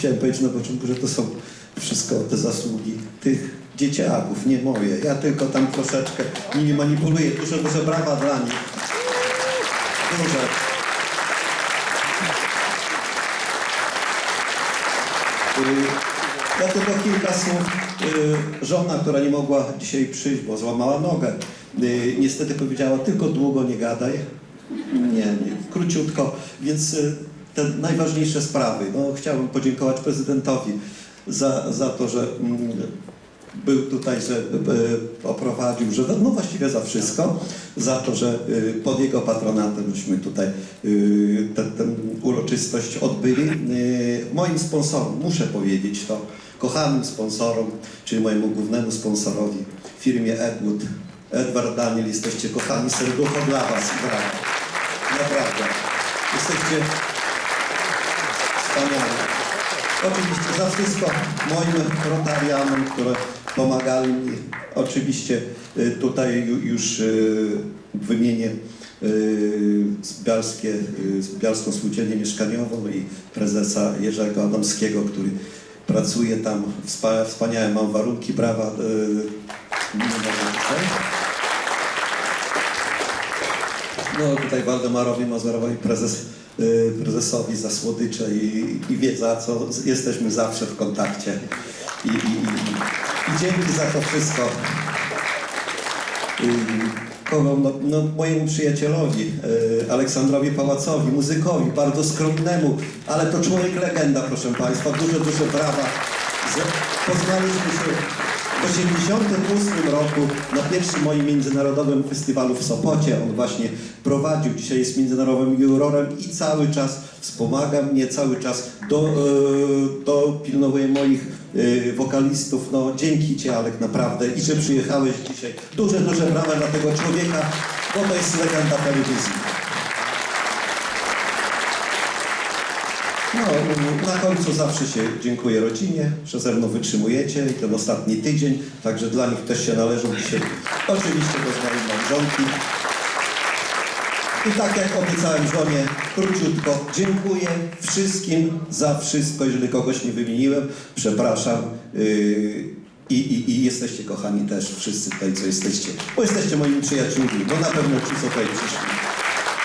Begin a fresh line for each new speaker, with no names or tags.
chciałem powiedzieć na początku, że to są wszystko te zasługi tych dzieciaków, nie moje. Ja tylko tam troszeczkę nimi manipuluję. Duże, duże brawa dla nich. Duże. Y, Ja tylko kilka słów. Y, Żona, która nie mogła dzisiaj przyjść, bo złamała nogę, y, niestety powiedziała tylko długo nie gadaj. Nie, nie króciutko. Więc te najważniejsze sprawy. No, chciałbym podziękować prezydentowi za, za to, że mm, był tutaj, że y, oprowadził, że no właściwie za wszystko, za to, że y, pod jego patronatem żeśmy tutaj y, tę uroczystość odbyli. Moim sponsorom, muszę powiedzieć to, kochanym sponsorom, czyli mojemu głównemu sponsorowi, firmie Edwood, Edward Daniel, jesteście kochani, serducho dla Was, brawo. Naprawdę. Jesteście wspaniali. Oczywiście za wszystko moim rotarianom, które pomagali mi. Oczywiście y, tutaj ju- już y, wymienię y, Zbiarskie, y, Zbiarską Spółdzielnię Mieszkaniową i prezesa Jerzego Adamskiego, który pracuje tam. Wspa- Wspaniałe mam warunki, brawa. y, nie mogę tutaj. No tutaj Waldemarowi Mazorowi, prezes, y, prezesowi za słodycze i, i wie za co. Jesteśmy zawsze w kontakcie. I, i, i, dzięki za to wszystko. Y, Kogo, no, no, mojemu przyjacielowi, y, Aleksandrowi Pałacowi, muzykowi, bardzo skromnemu, ale to człowiek legenda, proszę Państwa. Duże, duże brawa. Poznaliśmy się 1988 roku na pierwszym moim międzynarodowym festiwalu w Sopocie. On właśnie prowadził, dzisiaj jest międzynarodowym jurorem i cały czas wspomaga mnie, cały czas do, e, dopilnowuje moich e, wokalistów. No dzięki Ci Alek naprawdę i że przyjechałeś dzisiaj. Duże, duże brawa dla tego człowieka, bo to jest legenda telewizji. No, na końcu zawsze się dziękuję rodzinie, że ze mną wytrzymujecie i ten ostatni tydzień, także dla nich też się należą dzisiaj oczywiście doznali małżonki. I tak jak obiecałem żonie, króciutko, dziękuję wszystkim za wszystko, jeżeli kogoś nie wymieniłem, przepraszam. Yy, i, i, I jesteście kochani też wszyscy tutaj, co jesteście, bo jesteście moimi przyjaciółmi, bo na pewno ci, co tutaj przyszli.